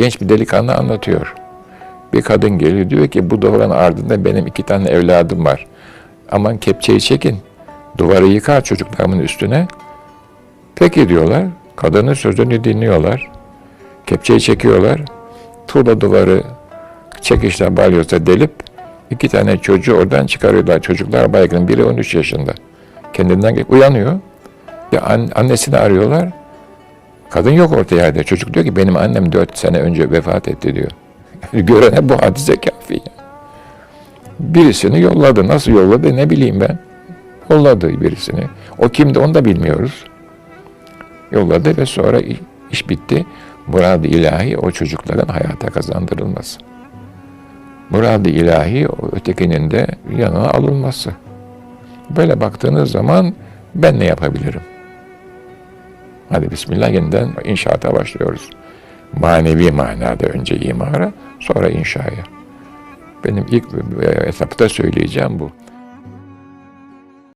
genç bir delikanlı anlatıyor. Bir kadın geliyor diyor ki bu duvarın ardında benim iki tane evladım var. Aman kepçeyi çekin. Duvarı yıkar çocuklarımın üstüne. Peki diyorlar. Kadının sözünü dinliyorlar. Kepçeyi çekiyorlar. Tuğla duvarı çekişle balyozla delip iki tane çocuğu oradan çıkarıyorlar. Çocuklar baygın. Biri 13 yaşında. Kendinden uyanıyor. An- annesini arıyorlar. Kadın yok orta yerde. Çocuk diyor ki benim annem 4 sene önce vefat etti diyor. Görene bu hadise kafi. Birisini yolladı. Nasıl yolladı ne bileyim ben. Yolladı birisini. O kimdi onu da bilmiyoruz. Yolladı ve sonra iş bitti. Murad-ı ilahi o çocukların hayata kazandırılması. Murad-ı ilahi ötekinin de yanına alınması. Böyle baktığınız zaman ben ne yapabilirim? Hadi Bismillah yeniden inşaata başlıyoruz. Manevi manada önce imara, sonra inşaya. Benim ilk etapta söyleyeceğim bu.